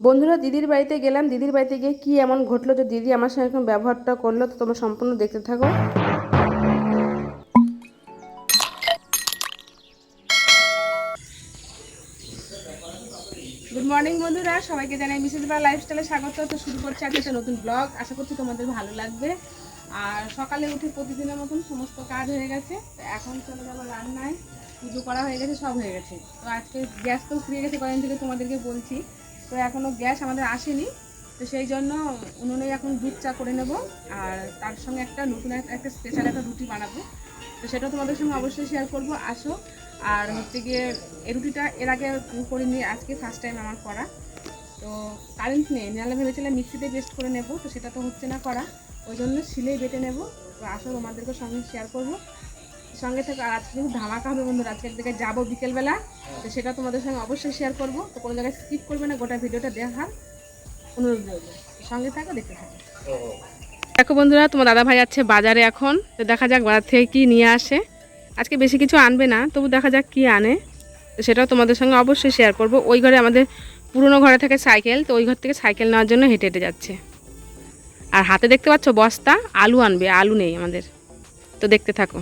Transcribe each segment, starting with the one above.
বন্ধুরা, দিদির বাড়িতে গেলাম। দিদির বাড়িতে গিয়ে কি এমন ঘটলো যে দিদি আমার সঙ্গে এরকম ব্যবহারটা করল? তো তোমরা সম্পূর্ণ দেখতে থাকো। গুড মর্নিং বন্ধুরা, সবাইকে জানাই মিসেস বা লাইফস্টাইলে স্বাগত। তো শুরু করছি আজকে একটা নতুন ব্লগ আশা করছি তোমাদের ভালো লাগবে। আর সকালে উঠে প্রতিদিনের মতন সমস্ত কাজ হয়ে গেছে। তো এখন চলে যাব রান্নায়। পুজো করা হয়ে গেছে, সব হয়ে গেছে। তো আজকে গ্যাস তো ফুরিয়ে গেছে, কয়েকদিন থেকে তোমাদেরকে বলছি। তো এখনও গ্যাস আমাদের আসেনি। তো সেই জন্য উনুনে এখন দুধ চা করে নেব আর তার সঙ্গে একটা নতুন একটা- স্পেশাল একটা রুটি বানাবো। তো সেটা তোমাদের সঙ্গে অবশ্যই শেয়ার করব, আসো। আর হচ্ছে গিয়ে এই রুটিটা এর আগে করিনি, আজকে ফার্স্ট টাইম আমার করা। তো কারেন্ট নেই নাহলে ভেবেছিলাম মিক্সিতে পেস্ট করে নেব, তো সেটা তো হচ্ছে না করা। ওই জন্য শিলেই বেটে নেব। তো আসো তোমাদেরকে সঙ্গে শেয়ার করব। সঙ্গে থেকে। আর আজকে কিন্তু ধামাকা হবে বন্ধুরা, আজকে এক যাব বিকেলবেলা। তো সেটা তোমাদের সঙ্গে অবশ্যই শেয়ার করব। তো কোনো জায়গায় স্কিপ করবে না, গোটা ভিডিওটা দেখার অনুরোধ রইল। সঙ্গে থাকো, দেখতে থাকো। দেখো বন্ধুরা, তোমার দাদা ভাই যাচ্ছে বাজারে এখন। তো দেখা যাক বাজার থেকে কি নিয়ে আসে। আজকে বেশি কিছু আনবে না, তবু দেখা যাক কি আনে। তো সেটাও তোমাদের সঙ্গে অবশ্যই শেয়ার করব। ওই ঘরে আমাদের পুরনো ঘরে থাকে সাইকেল, তো ওই ঘর থেকে সাইকেল নেওয়ার জন্য হেঁটে হেঁটে যাচ্ছে। আর হাতে দেখতে পাচ্ছ বস্তা, আলু আনবে, আলু নেই আমাদের। তো দেখতে থাকো।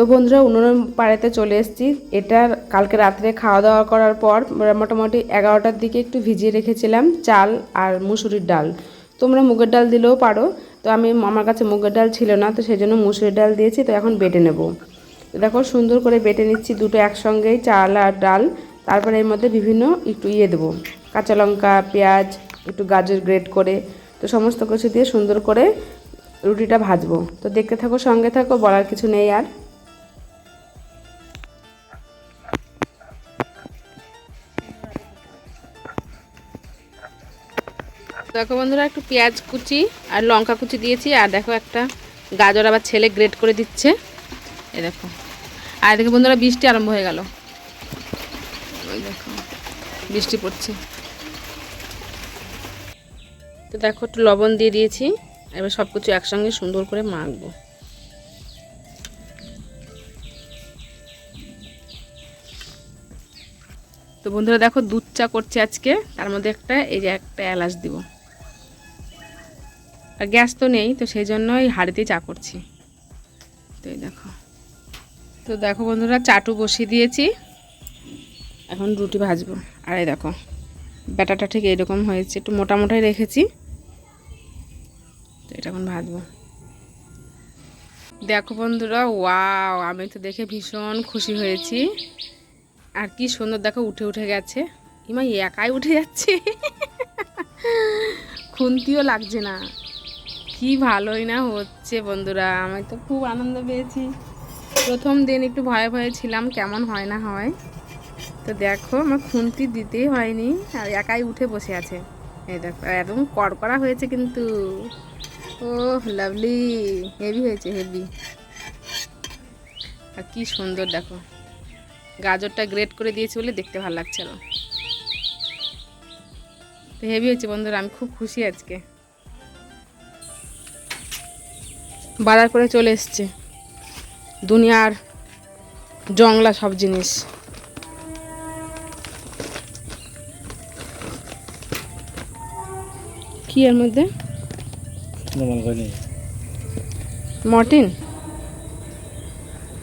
তো বন্ধুরা উনুনের পাড়াতে চলে এসেছি। এটা কালকে রাত্রে খাওয়া দাওয়া করার পর মোটামুটি এগারোটার দিকে একটু ভিজিয়ে রেখেছিলাম চাল আর মুসুরির ডাল। তোমরা মুগের ডাল দিলেও পারো। তো আমি আমার কাছে মুগের ডাল ছিল না, তো সেই জন্য মুসুরির ডাল দিয়েছি। তো এখন বেটে নেব। দেখো, সুন্দর করে বেটে নিচ্ছি দুটো একসঙ্গেই চাল আর ডাল। তারপরে এর মধ্যে বিভিন্ন একটু ইয়ে দেবো। কাঁচা লঙ্কা, পেঁয়াজ, একটু গাজর গ্রেট করে, তো সমস্ত কিছু দিয়ে সুন্দর করে রুটিটা ভাজবো। তো দেখতে থাকো, সঙ্গে থাকো, বলার কিছু নেই আর। দেখো বন্ধুরা, একটু পেঁয়াজ কুচি আর লঙ্কা কুচি দিয়েছি, আর দেখো একটা গাজর আবার ছেলে গ্রেট করে দিচ্ছে। এ দেখো। আর দেখো বন্ধুরা, বৃষ্টি আরম্ভ হয়ে গেল। ওই দেখো, বৃষ্টি পড়ছে। তো দেখো, একটু লবণ দিয়ে দিয়েছি, এবার সব কিছু একসঙ্গে সুন্দর করে মাখবো। তো বন্ধুরা, দেখো দুধ চা করছে আজকে, তার মধ্যে একটা, এই যে একটা এলাচ দিব। আর গ্যাস তো নেই, তো সেই জন্য এই হাঁড়িতেই চা করছি। তো দেখো। তো দেখো বন্ধুরা, চাটু বসিয়ে দিয়েছি। এখন রুটি ভাজবো। আর এই দেখো, ব্যাটাটা ঠিক এরকম হয়েছে, একটু মোটা মোটাই রেখেছি। তো এটা এখন ভাজবো। দেখো বন্ধুরা, ওয়াও, আমি তো দেখে ভীষণ খুশি হয়েছি। আর কি সুন্দর, দেখো উঠে উঠে গেছে। ইমা একাই উঠে যাচ্ছে। খুন্তিও লাগছে না। কি ভালোই না হচ্ছে বন্ধুরা, আমি তো খুব আনন্দ পেয়েছি। প্রথম দিন একটু ভয়ে ভয়ে ছিলাম, কেমন হয় না হয়। তো দেখো, আমার খুন্তি দিতেই হয়নি, আর একাই উঠে বসে আছে। এই দেখো, একদম কড়কড়া হয়েছে কিন্তু। ও লাভলি হেভি হয়েছে হেভি আর কি সুন্দর, দেখো। গাজরটা গ্রেট করে দিয়েছি বলে দেখতে ভালো লাগছে আরও তো হেভি হয়েছে বন্ধুরা, আমি খুব খুশি আজকে। বাজার করে চলে এসছে। দুনিয়ার জংলা সব জিনিস। কি এর মধ্যে? মর্টিন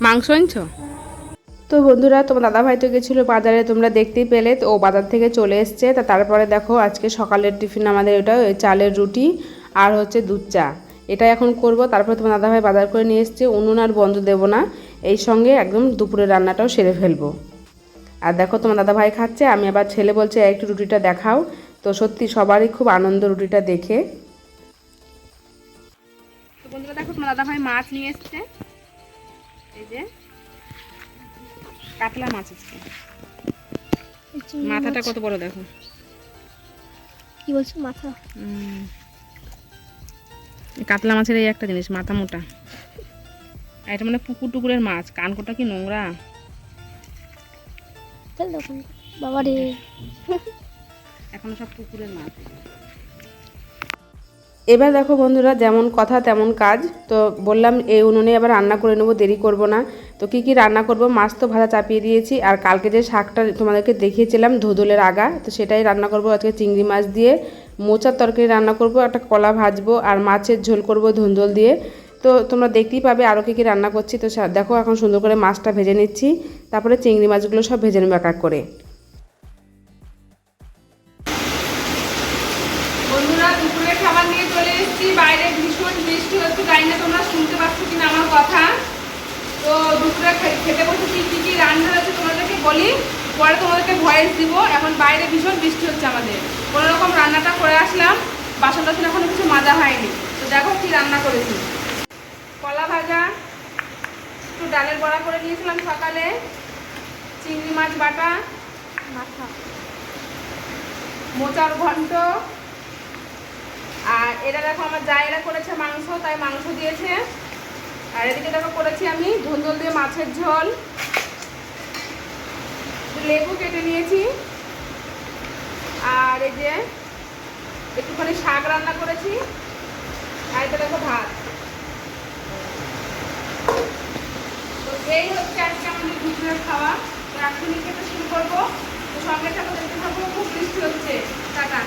মাংস আনছো? তো বন্ধুরা তোমার দাদাভাই তো গেছিল বাজারে তোমরা দেখতেই পেলে। তো ও বাজার থেকে চলে এসছে। তা তারপরে দেখো আজকে সকালের টিফিন আমাদের ওটা ওই চালের রুটি আর হচ্ছে দুধ চা। এটা এখন করব। তারপরে তোমার দাদাভাই বাজার করে নিয়ে এসছে। উনুন আর বন্ধ দেবো না। এই সঙ্গে একদম দুপুরের রান্নাটাও সেরে ফেলব। আর দেখো তোমার দাদাভাই খাচ্ছে। আমি আবার ছেলে বলছে একটু রুটিটা দেখাও। তো সত্যি সবারই খুব আনন্দ রুটিটা দেখে। তো বন্ধুরা দেখো তোমার দাদাভাই মাছ নিয়ে এসছে। এই যে কাতলা মাছ আজকে মাথাটা কত বড় দেখো। কি বলছো মাথা? কাতলা মাছের এই একটা জিনিস মাথা মোটা। আর এটা মানে পুকুর টুকুরের মাছ কানকোটা কি নোংরা? বাবা রে। এখন সব পুকুরের মাছ। এবার দেখো বন্ধুরা যেমন কথা তেমন কাজ। তো বললাম এই উনুনে আবার রান্না করে নেব দেরি করব না। তো কী কী রান্না করব মাছ তো ভাজা চাপিয়ে দিয়েছি। আর কালকে যে শাকটা তোমাদেরকে দেখিয়েছিলাম ধোদলের আগা তো সেটাই রান্না করব আজকে চিংড়ি মাছ দিয়ে। মোচার তরকারি রান্না করব, একটা কলা ভাজবো আর মাছের ঝোল করব ধুন্দল দিয়ে। তো তোমরা দেখতেই পাবে আরও কী কী রান্না করছি। তো দেখো এখন সুন্দর করে মাছটা ভেজে নিচ্ছি। তারপরে চিংড়ি মাছগুলো সব ভেজে নেব এক করে। খেতে বসেছি, কি কি রান্না হয়েছে তোমাদেরকে বলি। পরে তোমাদেরকে ভয়েস দিব। এখন বাইরে ভীষণ বৃষ্টি হচ্ছে আমাদের কোনো রকম রান্নাটা করে আসলাম, বাসন টাসন এখনও কিছু মাজা হয়নি। তো দেখো কি রান্না করেছি। কলা ভাজা, একটু ডালের বড়া করে নিয়েছিলাম সকালে, চিংড়ি মাছ বাটা, মোচার ঘন্ট, আর এটা দেখো আমার জায়গা করেছে মাংস, তাই মাংস দিয়েছে। আর এদিকে দেখো করেছি আমি ধুন্দল দিয়ে মাছের ঝোল। লেবু কেটে নিয়েছি। আর এই যে একটুখানি শাক রান্না করেছি। আর দেখো ভাত। তো এই হচ্ছে আজকে আমাদের দুপুরের খাওয়া তো এখনই খেতে শুরু করব। তো সঙ্গে থাকো, দেখতে থাকব খুব বৃষ্টি হচ্ছে। টাটা।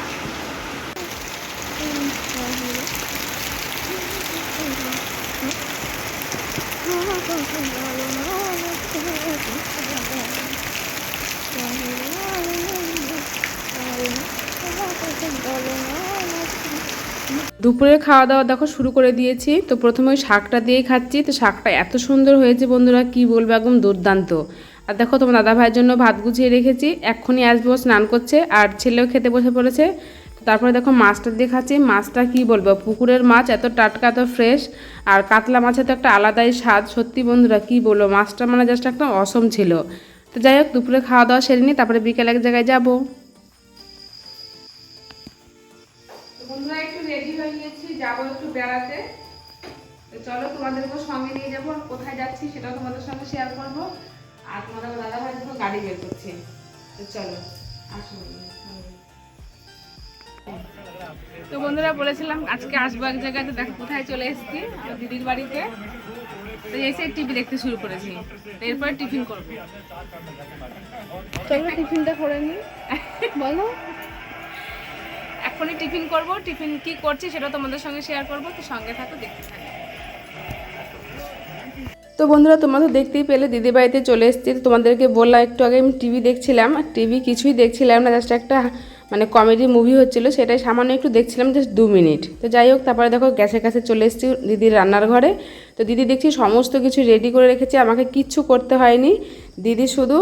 দুপুরে খাওয়া দাওয়া দেখো, শুরু করে দিয়েছি। তো প্রথমে ওই শাকটা দিয়েই খাচ্ছি। তো শাকটা এত সুন্দর হয়েছে বন্ধুরা, কি বলব, একদম দুর্দান্ত। আর দেখো, তোমার দাদা ভাইয়ের জন্য ভাত গুছিয়ে রেখেছি। এক্ষুনি আসব, স্নান করছে, আর ছেলেও খেতে বসে পড়েছে। তারপরে দেখো, মাছটা দিয়ে খাচ্ছি। মাছটা কি বলব, পুকুরের মাছ, এত টাটকা, এত ফ্রেশ আর কাতলা মাছের তো একটা আলাদাই স্বাদ, সত্যি বন্ধুরা, কি বলব, মাছটা মানে জাস্ট একটা অসম ছিল। তো যাই হোক, দুপুরে খাওয়া দাওয়া সেরে নিই তারপরে বিকেল এক জায়গায় যাব। যাব একটু বেড়াতে। চলো তোমাদেরকেও সঙ্গে নিয়ে যাব কোথায় যাচ্ছি সেটাও তোমাদের সঙ্গে শেয়ার করব। আর তোমাদের দাদা ভাই দেখো গাড়ি বের করছে। তো চলো আসুন তো বন্ধুরা বলেছিলাম আজকে আসব এক জায়গায় দেখো কোথায় চলে এসেছি দিদির বাড়িতে। তো এসে টিভি দেখতে শুরু করেছি। এরপরে টিফিন করব। টিফিনটা করে নি। বলো। এখনই টিফিন করব। টিফিন কি করছি সেটা তোমাদের সঙ্গে শেয়ার করব। তো সঙ্গে থাকো, দেখতে থাকো। তো বন্ধুরা, তোমরা তো দেখতেই পেলে দিদি বাড়িতে চলে এসেছি। তোমাদেরকে বললাম, একটু আগে আমি টিভি দেখছিলাম টিভি কিছুই দেখছিলাম না জাস্ট একটা মানে কমেডি মুভি হচ্ছিল, সেটাই সামান্য একটু দেখছিলাম জাস্ট দু মিনিট তো যাই হোক, তারপরে দেখো, গ্যাসের কাছে চলে এসেছি দিদির রান্নার ঘরে। তো দিদি দেখছি সমস্ত কিছু রেডি করে রেখেছে, আমাকে কিচ্ছু করতে হয়নি। দিদি শুধু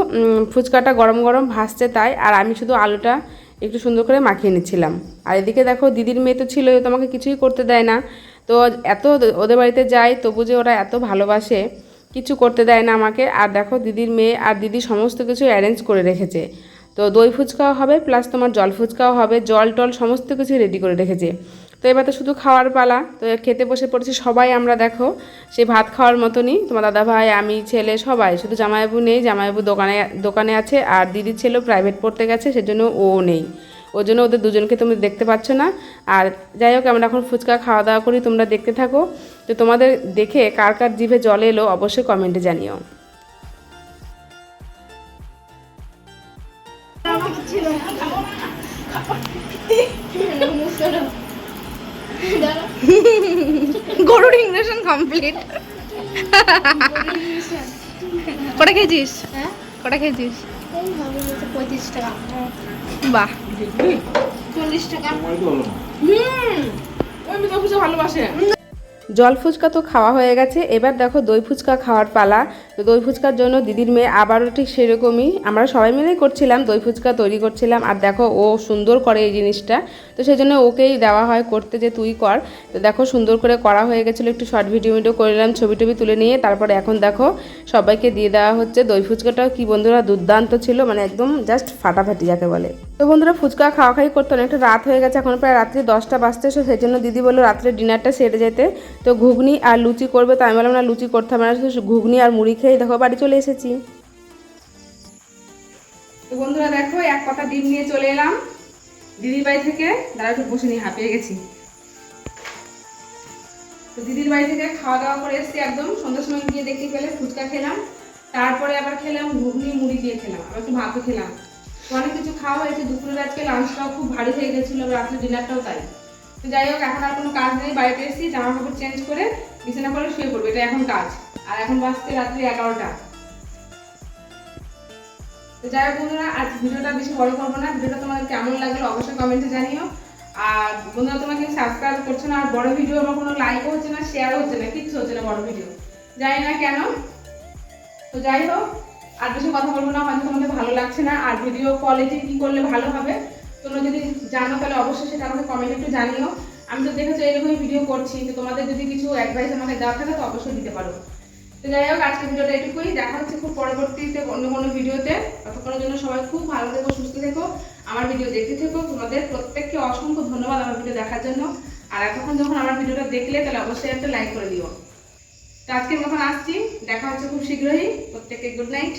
ফুচকাটা গরম গরম ভাসছে তাই, আর আমি শুধু আলুটা একটু সুন্দর করে মাখিয়ে নিচ্ছিলাম। আর এদিকে দেখো দিদির মেয়ে তো ছিল তোমাকে কিছুই করতে দেয় না। তো এত ওদের বাড়িতে যাই, তবু যে ওরা এত ভালোবাসে, কিছু করতে দেয় না আমাকে। আর দেখো দিদির মেয়ে আর দিদি সমস্ত কিছু অ্যারেঞ্জ করে রেখেছে। তো দই ফুচকাও হবে প্লাস তোমার জল ফুচকাও হবে, জল টল সমস্ত কিছু রেডি করে রেখেছে। এবার তো শুধু খাওয়ার পালা, তো খেতে বসে পড়েছি সবাই আমরা, দেখো। সেই ভাত খাওয়ার মতনই। তোমার দাদা ভাই, আমি, ছেলে, সবাই। শুধু জামাইবাবু নেই, জামাইবাবু দোকানে দোকানে আছে, আর দিদির ছেলেও প্রাইভেট পড়তে গেছে, সেজন্য ও নেই। ওই জন্য ওদের দুজনকে তুমি দেখতে পাচ্ছ না। আর যাই হোক, আমরা এখন ফুচকা খাওয়া দাওয়া করি, তোমরা দেখতে থাকো। তো তোমাদের দেখে কার কার জিভে জল এলো, অবশ্যই কমেন্টে জানিও। গরুর ইংরেশন কমপ্লিট কটা খেয়েছিস হ্যাঁ? কটা খেয়েছিস পঁয়ত্রিশ টাকা। বাহ। চল্লিশ টাকা। হুম। ওই মিঠা ভালোবাসে। জল ফুচকা তো খাওয়া হয়ে গেছে। এবার দেখো দই ফুচকা খাওয়ার পালা। তো দই ফুচকার জন্য দিদির মেয়ে আবারও ঠিক সেরকমই। আমরা সবাই মিলেই করছিলাম, দই ফুচকা তৈরি করছিলাম। আর দেখো ও সুন্দর করে এই জিনিসটা। তো সেই জন্য ওকেই দেওয়া হয় করতে যে তুই কর। তো দেখো সুন্দর করে করা হয়ে গেছিল। একটু শর্ট ভিডিও ভিডিও করে নিলাম, ছবি টবি তুলে নিয়ে। তারপরে এখন দেখো সবাইকে দিয়ে দেওয়া হচ্ছে দই ফুচকাটাও। কি বন্ধুরা দুর্দান্ত ছিল মানে একদম জাস্ট ফাটাফাটি যাকে বলে। তো বন্ধুরা ফুচকা খাওয়া খাই করতে অনেকটা রাত হয়ে গেছে, এখন প্রায় রাত্রি দশটা বাজতে সো সেই জন্য দিদি বলল রাত্রে ডিনারটা সেরে যেতে। তো ঘুগনি আর লুচি করবে তো আমি বললাম না লুচি করতে হবে না, শুধু ঘুগনি আর মুড়ি খেয়ে দেখো বাড়ি চলে এসেছি। তো বন্ধুরা দেখো, এক কথা ডিম নিয়ে চলে এলাম। দিদির বাড়ি থেকে দাঁড়া একটু বসে নিয়ে হাঁপিয়ে গেছি। তো দিদির বাড়ি থেকে খাওয়া দাওয়া করে এসেছি একদম, সন্ধ্যার সময় গিয়ে দেখতে পেলে ফুচকা খেলাম। তারপরে আবার খেলাম ঘুগনি, মুড়ি দিয়ে খেলাম, আবার একটু ভাতও খেলাম। অনেক কিছু খাওয়া হয়েছে, দুপুরের আজকে লাঞ্চটাও খুব ভারী হয়ে গেছিল রাত্রে ডিনারটাও তাই। তো যাই হোক, এখন আর কোনো কাজ নেই, বাড়িতে এসেছি জামা কাপড় চেঞ্জ করে বিছানা করে শুয়ে পড়ব, এটা এখন কাজ। আর এখন বাজতে রাত্রি এগারোটা। তো যাই হোক বন্ধুরা, আজ ভিডিওটা বেশি বড় করব না, ভিডিওটা তোমাদের কেমন লাগল অবশ্যই কমেন্টে জানিও। আর বন্ধুরা তোমাকে সাবস্ক্রাইব করছ না, আর বড় ভিডিও আমার কোনো লাইকও হচ্ছে না শেয়ারও হচ্ছে না, কিচ্ছু হচ্ছে না বড় ভিডিও। জানি না কেন। তো যাই হোক আর বেশি কথা বলব না, হয়তো তোমাদের ভালো লাগছে না। আর ভিডিও কোয়ালিটি কি করলে ভালো হবে, তোমরা যদি জানো তাহলে অবশ্যই সেটা আমাকে কমেন্ট একটু জানিও। আমি তো দেখেছ এরকমই ভিডিও করছি, তো তোমাদের যদি কিছু অ্যাডভাইস আমাকে দেওয়া থাকে তো অবশ্যই দিতে পারো। তো যাই হোক আজকে ভিডিওটা এটুকুই। দেখা হচ্ছে খুব পরবর্তীতে অন্য কোনো ভিডিওতে ততক্ষণের জন্য সবাই খুব ভালো থেকো, সুস্থ থেকো। আমার ভিডিও দেখতে থেকো। তোমাদের প্রত্যেককে অসংখ্য ধন্যবাদ আমার ভিডিও দেখার জন্য। আর এতক্ষণ যখন আমার ভিডিওটা দেখলে তাহলে অবশ্যই একটা লাইক করে দিও। তো আজকের মতন আসছি। দেখা হচ্ছে খুব শীঘ্রই। প্রত্যেককে গুড নাইট